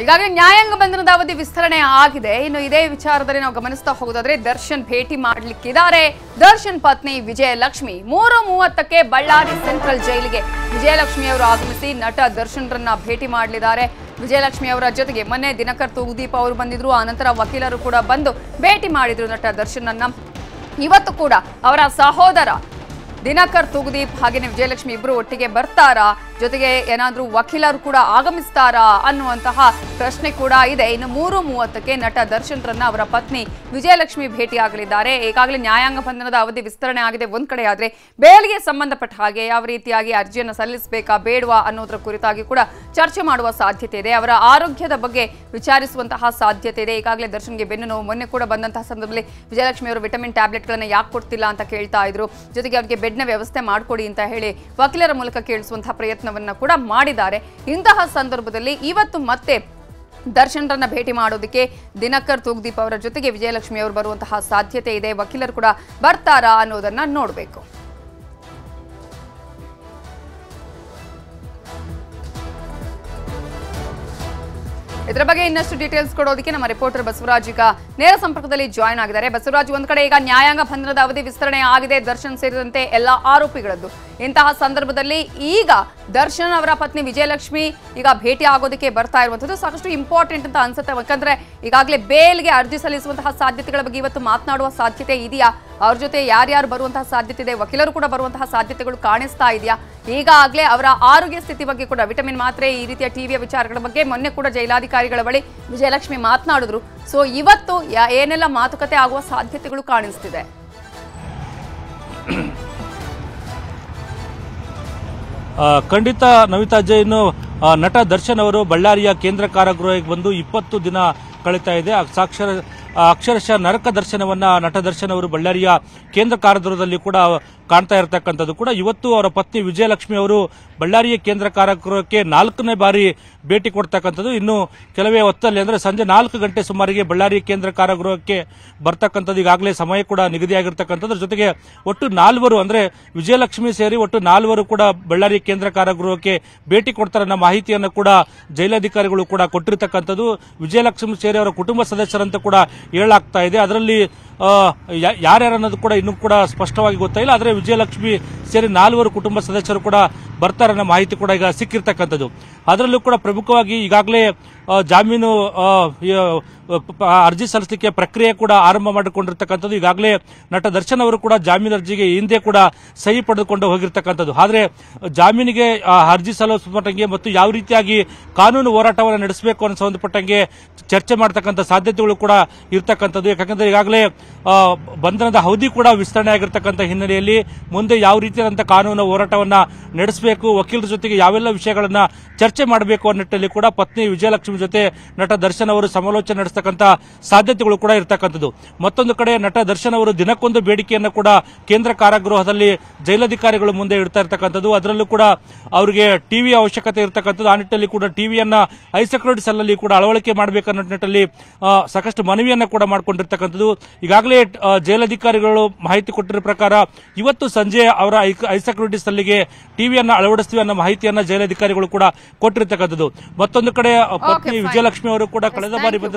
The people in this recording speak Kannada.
ಈಗಾಗಲೇ ನ್ಯಾಯಾಂಗ ಬಂಧನದ ಅವಧಿ ವಿಸ್ತರಣೆ ಆಗಿದೆ. ಇನ್ನು ಇದೇ ವಿಚಾರದಲ್ಲಿ ನಾವು ಗಮನಿಸ್ತಾ ಹೋಗೋದಾದ್ರೆ ದರ್ಶನ್ ಭೇಟಿ ಮಾಡಲಿಕ್ಕಿದ್ದಾರೆ. ದರ್ಶನ್ ಪತ್ನಿ ವಿಜಯಲಕ್ಷ್ಮಿ ಮೂರು ಮೂವತ್ತಕ್ಕೆ ಬಳ್ಳಾರಿ ಸೆಂಟ್ರಲ್ ಜೈಲಿಗೆ ವಿಜಯಲಕ್ಷ್ಮಿ ಅವರು ಆಗಮಿಸಿ ನಟ ದರ್ಶನ್ರನ್ನ ಭೇಟಿ ಮಾಡಲಿದ್ದಾರೆ. ವಿಜಯಲಕ್ಷ್ಮಿ ಅವರ ಜೊತೆಗೆ ಮೊನ್ನೆ ದಿನಕರ್ ತೂಗುದೀಪ ಅವರು ಬಂದಿದ್ರು. ಆನಂತರ ವಕೀಲರು ಕೂಡ ಬಂದು ಭೇಟಿ ಮಾಡಿದ್ರು ನಟ ದರ್ಶನ್ ಅನ್ನ ಇವತ್ತು ಕೂಡ ಅವರ ಸಹೋದರ ದಿನಕರ್ ತೂಗುದೀಪ್ ಹಾಗೇನೆ ವಿಜಯಲಕ್ಷ್ಮಿ ಇಬ್ಬರು ಒಟ್ಟಿಗೆ ಬರ್ತಾರಾ? ಜೊತೆಗೆ ಏನಾದರೂ ವಕೀಲರು ಕೂಡ ಆಗಮಿಸ್ತಾರಾ ಅನ್ನುವಂತಹ ಪ್ರಶ್ನೆ ಕೂಡ ಇದೆ. ಇನ್ನು ಮೂರು ಮೂವತ್ತಕ್ಕೆ ನಟ ದರ್ಶನ್ರನ್ನ ಅವರ ಪತ್ನಿ ವಿಜಯಲಕ್ಷ್ಮಿ ಭೇಟಿಯಾಗಲಿದ್ದಾರೆ. ಈಗಾಗಲೇ ನ್ಯಾಯಾಂಗ ಬಂಧನದ ಅವಧಿ ವಿಸ್ತರಣೆ ಆಗಿದೆ. ಒಂದ್ ಕಡೆ ಆದ್ರೆ ಬೇಲ್ಗೆ ಸಂಬಂಧಪಟ್ಟ ಹಾಗೆ ಯಾವ ರೀತಿಯಾಗಿ ಅರ್ಜಿಯನ್ನು ಸಲ್ಲಿಸಬೇಕಾ, ಬೇಡವಾ ಅನ್ನೋದ್ರ ಕುರಿತಾಗಿ ಕೂಡ ಚರ್ಚೆ ಮಾಡುವ ಸಾಧ್ಯತೆ ಇದೆ. ಅವರ ಆರೋಗ್ಯದ ಬಗ್ಗೆ ವಿಚಾರಿಸುವಂತಹ ಸಾಧ್ಯತೆ ಇದೆ. ಈಗಾಗಲೇ ದರ್ಶನ್ಗೆ ಬೆನ್ನು ನೋವು ಮೊನ್ನೆ ಕೂಡ ಬಂದಂತಹ ಸಂದರ್ಭದಲ್ಲಿ ವಿಜಯಲಕ್ಷ್ಮಿ ಅವರು ವಿಟಮಿನ್ ಟ್ಯಾಬ್ಲೆಟ್ಗಳನ್ನ ಯಾಕೆ ಕೊಡ್ತಿಲ್ಲ ಅಂತ ಕೇಳ್ತಾ ಇದ್ರು. ಜೊತೆಗೆ ಅವರಿಗೆ ಬೆಡ್ನ ವ್ಯವಸ್ಥೆ ಮಾಡಿಕೊಡಿ ಅಂತ ಹೇಳಿ ವಕೀಲರ ಮೂಲಕ ಕೇಳಿಸುವಂತಹ ಪ್ರಯತ್ನವನ್ನ ಕೂಡ ಮಾಡಿದ್ದಾರೆ. ಇಂತಹ ಸಂದರ್ಭದಲ್ಲಿ ಇವತ್ತು ಮತ್ತೆ ದರ್ಶನ್ರನ್ನ ಭೇಟಿ ಮಾಡೋದಕ್ಕೆ ದಿನಕರ್, ತೂಗ್ದೀಪ್ ಅವರ ಜೊತೆಗೆ ವಿಜಯಲಕ್ಷ್ಮಿ ಅವರು ಬರುವಂತಹ ಸಾಧ್ಯತೆ ಇದೆ. ವಕೀಲರು ಕೂಡ ಬರ್ತಾರಾ ಅನ್ನೋದನ್ನ ನೋಡಬೇಕು. ಇದರ ಬಗ್ಗೆ ಇನ್ನಷ್ಟು ಡೀಟೇಲ್ಸ್ ಕೊಡೋದಕ್ಕೆ ನಮ್ಮ ರಿಪೋರ್ಟರ್ ಬಸವರಾಜ್ ಈಗ ನೇರ ಸಂಪರ್ಕದಲ್ಲಿ ಜಾಯ್ನ್ ಆಗಿದ್ದಾರೆ. ಬಸವರಾಜ್, ಒಂದ್ ಕಡೆ ಈಗ ನ್ಯಾಯಾಂಗ ಬಂಧನದ ಅವಧಿ ವಿಸ್ತರಣೆ ಆಗಿದೆ, ದರ್ಶನ್ ಸೇರಿದಂತೆ ಎಲ್ಲ ಆರೋಪಿಗಳದ್ದು. ಇಂತಹ ಸಂದರ್ಭದಲ್ಲಿ ಈಗ ದರ್ಶನ್ ಅವರ ಪತ್ನಿ ವಿಜಯಲಕ್ಷ್ಮಿ ಈಗ ಭೇಟಿ ಆಗೋದಕ್ಕೆ ಬರ್ತಾ ಇರುವಂತದ್ದು ಸಾಕಷ್ಟು ಇಂಪಾರ್ಟೆಂಟ್ ಅಂತ ಅನ್ಸುತ್ತೆ. ಯಾಕಂದ್ರೆ ಈಗಾಗಲೇ ಬೇಲ್ಗೆ ಅರ್ಜಿ ಸಲ್ಲಿಸುವಂತಹ ಸಾಧ್ಯತೆಗಳ ಬಗ್ಗೆ ಇವತ್ತು ಮಾತನಾಡುವ ಸಾಧ್ಯತೆ ಇದೆಯಾ? ಅವ್ರ ಜೊತೆ ಯಾರ್ಯಾರು ಬರುವಂತಹ ಸಾಧ್ಯತೆ ಇದೆ ವಕೀಲರು ಕೂಡ ಬರುವಂತಹ ಸಾಧ್ಯತೆಗಳು ಕಾಣಿಸ್ತಾ ಇದೆಯಾ? ಈಗಾಗಲೇ ಅವರ ಆರೋಗ್ಯ ಸ್ಥಿತಿ ಬಗ್ಗೆ ಕೂಡ ವಿಟಮಿನ್ ಮಾತ್ರೆ, ಈ ರೀತಿಯ ಟಿವಿಯ ವಿಚಾರಗಳ ಬಗ್ಗೆ ಮೊನ್ನೆ ಕೂಡ ಜೈಲಾಧಿಕಾರಿಗಳ ಬಳಿ ವಿಜಯಲಕ್ಷ್ಮಿ ಮಾತನಾಡಿದ್ರು. ಸೊ ಇವತ್ತು ಏನೆಲ್ಲ ಮಾತುಕತೆ ಆಗುವ ಸಾಧ್ಯತೆಗಳು ಕಾಣಿಸ್ತಿದೆ? ಖಂಡಿತ ನವಿತಾ ಜೈನ್ ನಟ ದರ್ಶನ್ ಅವರು ಬಳ್ಳಾರಿಯ ಕೇಂದ್ರ ಕಾರಾಗೃಹಕ್ಕೆ ಬಂದು ಇಪ್ಪತ್ತು ದಿನ ಕಳೀತಾ ಇದೆ. ಸಾಕ್ಷರ ಅಕ್ಷರಶಃ ನರಕ ದರ್ಶನವನ್ನ ನಟ ದರ್ಶನ್ ಅವರು ಬಳ್ಳಾರಿಯ ಕೇಂದ್ರ ಕಾರಾಗೃಹದಲ್ಲಿ ಕೂಡ ಕಾಣ್ತಾ ಇರತಕ್ಕಂಥದ್ದು ಕೂಡ ಇವತ್ತು ಅವರ ಪತ್ನಿ ವಿಜಯಲಕ್ಷ್ಮಿ ಅವರು ಬಳ್ಳಾರಿಯ ಕೇಂದ್ರ ಕಾರಾಗೃಹಕ್ಕೆ ನಾಲ್ಕನೇ ಬಾರಿ ಭೇಟಿ ಕೊಡ್ತಕ್ಕಂಥದ್ದು. ಇನ್ನು ಕೆಲವೇ ಹೊತ್ತಲ್ಲಿ ಅಂದರೆ ಸಂಜೆ ನಾಲ್ಕು ಗಂಟೆ ಸುಮಾರಿಗೆ ಬಳ್ಳಾರಿ ಕೇಂದ್ರ ಕಾರಾಗೃಹಕ್ಕೆ ಬರ್ತಕ್ಕಂಥದ್ದು ಈಗಾಗಲೇ ಸಮಯ ಕೂಡ ನಿಗದಿಯಾಗಿರ್ತಕ್ಕಂಥದ್ರ ಜೊತೆಗೆ ಒಟ್ಟು ನಾಲ್ವರು ಅಂದರೆ ವಿಜಯಲಕ್ಷ್ಮಿ ಸೇರಿ ಒಟ್ಟು ನಾಲ್ವರು ಕೂಡ ಬಳ್ಳಾರಿ ಕೇಂದ್ರ ಕಾರಾಗೃಹಕ್ಕೆ ಭೇಟಿ ಕೊಡ್ತಾರೆ ಅನ್ನೋ ಮಾಹಿತಿಯನ್ನು ಕೂಡ ಜೈಲಾಧಿಕಾರಿಗಳು ಕೂಡ ಕೊಟ್ಟಿರ್ತಕ್ಕಂಥದ್ದು. ವಿಜಯಲಕ್ಷ್ಮಿ ಸೇರಿ ಅವರ ಕುಟುಂಬ ಸದಸ್ಯರಂತ ಕೂಡ ಹೇಳಲಾಗ್ತಾ ಇದೆ. ಅದರಲ್ಲಿ ಯಾರ್ಯಾರು ಅನ್ನೋದು ಕೂಡ ಇನ್ನೂ ಕೂಡ ಸ್ಪಷ್ಟವಾಗಿ ಗೊತ್ತಾಯಿಲ್ಲ ಆದರೆ ವಿಜಯಲಕ್ಷ್ಮಿ ಸೇರಿ ನಾಲ್ವರು ಕುಟುಂಬ ಸದಸ್ಯರು ಕೂಡ ಬರ್ತಾರೆ ಅನ್ನೋ ಮಾಹಿತಿ ಕೂಡ ಈಗ ಸಿಕ್ಕಿರ್ತಕ್ಕಂಥದ್ದು. ಅದರಲ್ಲೂ ಕೂಡ ಪ್ರಮುಖವಾಗಿ ಈಗಾಗಲೇ ಜಾಮೀನು ಅರ್ಜಿ ಸಲ್ಲಿಸಲಿಕ್ಕೆ ಪ್ರಕ್ರಿಯೆ ಕೂಡ ಆರಂಭ ಮಾಡಿಕೊಂಡಿರ್ತಕ್ಕಂಥದ್ದು. ಈಗಾಗಲೇ ನಟ ದರ್ಶನ್ ಅವರು ಕೂಡ ಜಾಮೀನು ಅರ್ಜಿಗೆ ಹಿಂದೆ ಕೂಡ ಸಹಿ ಪಡೆದುಕೊಂಡು ಹೋಗಿರ್ತಕ್ಕಂಥದ್ದು. ಆದರೆ, ಜಾಮೀನಿಗೆ ಅರ್ಜಿ ಸಲ್ಲಿಸಲ್ಪಟ್ಟಂಗೆ ಮತ್ತು ಯಾವ ರೀತಿಯಾಗಿ ಕಾನೂನು ಹೋರಾಟವನ್ನು ನಡೆಸಬೇಕು ಅನ್ನೋ ಸಂಬಂಧಪಟ್ಟಂಗೆ ಚರ್ಚೆ ಮಾಡತಕ್ಕಂಥ ಸಾಧ್ಯತೆಗಳು ಕೂಡ ಇರ್ತಕ್ಕಂಥದ್ದು. ಯಾಕಂದ್ರೆ ಈಗಾಗಲೇ ಬಂಧನದ ಅವಧಿ ಕೂಡ ವಿಸ್ತರಣೆ ಆಗಿರ್ತಕ್ಕಂಥ ಹಿನ್ನೆಲೆಯಲ್ಲಿ ಮುಂದೆ ಯಾವ ರೀತಿಯಾದಂಥ ಕಾನೂನು ಹೋರಾಟವನ್ನ ನಡೆಸಬೇಕು, ವಕೀಲರ ಜೊತೆಗೆ ಯಾವೆಲ್ಲ ವಿಷಯಗಳನ್ನ ಚರ್ಚೆ ಮಾಡಬೇಕು ಅನ್ನೋ ನಿಟ್ಟಿನಲ್ಲಿ ಕೂಡ ಪತ್ನಿ ವಿಜಯಲಕ್ಷ್ಮಿ ಜೊತೆ ನಟ ದರ್ಶನ್ ಅವರು ಸಮಾಲೋಚನೆ ನಡೆಸ್ತಕ್ಕಂಥ ಸಾಧ್ಯತೆಗಳು ಕೂಡ ಇರತಕ್ಕಂಥದ್ದು. ಮತ್ತೊಂದು ಕಡೆ ನಟ ದರ್ಶನ್ ಅವರು ದಿನಕ್ಕೊಂದು ಬೇಡಿಕೆಯನ್ನು ಕೂಡ ಕೇಂದ್ರ ಕಾರಾಗೃಹದಲ್ಲಿ ಜೈಲಧಿಕಾರಿಗಳು ಮುಂದೆ ಇಡ್ತಾ ಇರ್ತಕ್ಕಂಥದ್ದು. ಅದರಲ್ಲೂ ಕೂಡ ಅವರಿಗೆ ಟಿವಿ ಅವಶ್ಯಕತೆ ಇರತಕ್ಕಂಥದ್ದು. ಆ ನಿಟ್ಟಿನಲ್ಲಿ ಕೂಡ ಟಿವಿಯನ್ನ ಹೈ ಸೆಕ್ಯೂರಿಟಿ ಸೆಲ್ಲಲ್ಲಿ ಕೂಡ ಅಳವಡಿಕೆ ಮಾಡಬೇಕನ್ನೋ ನಿಟ್ಟಿನಲ್ಲಿ ಸಾಕಷ್ಟು ಮನವಿಯನ್ನ ಕೂಡ ಮಾಡಿಕೊಂಡಿರ್ತಕ್ಕಂಥದ್ದು. ಈಗಾಗಲೇ ಜೈಲಧಿಕಾರಿಗಳು ಮಾಹಿತಿ ಕೊಟ್ಟಿರೋ ಪ್ರಕಾರ ಇವತ್ತು ಸಂಜೆ ಅವರ ಹೈ- ಹೈ ಸೆಕ್ಯೂರಿಟಿ ಸೆಲ್ಗೆ ಟಿವಿಯನ್ನ ಅಳವಡಿಸ್ತೀವಿ ಅನ್ನೋ ಮಾಹಿತಿಯನ್ನ ಜೈಲಧಿಕಾರಿಗಳು ಕೂಡ ಕೊಟ್ಟಿರ್ತಕ್ಕಂಥದ್ದು. ಮತ್ತೊಂದು ಕಡೆ ಪತ್ನಿ ವಿಜಯಲಕ್ಷ್ಮಿ ಅವರು ಕೂಡ ಕಳೆದ ಬಾರಿ ಬಂದ.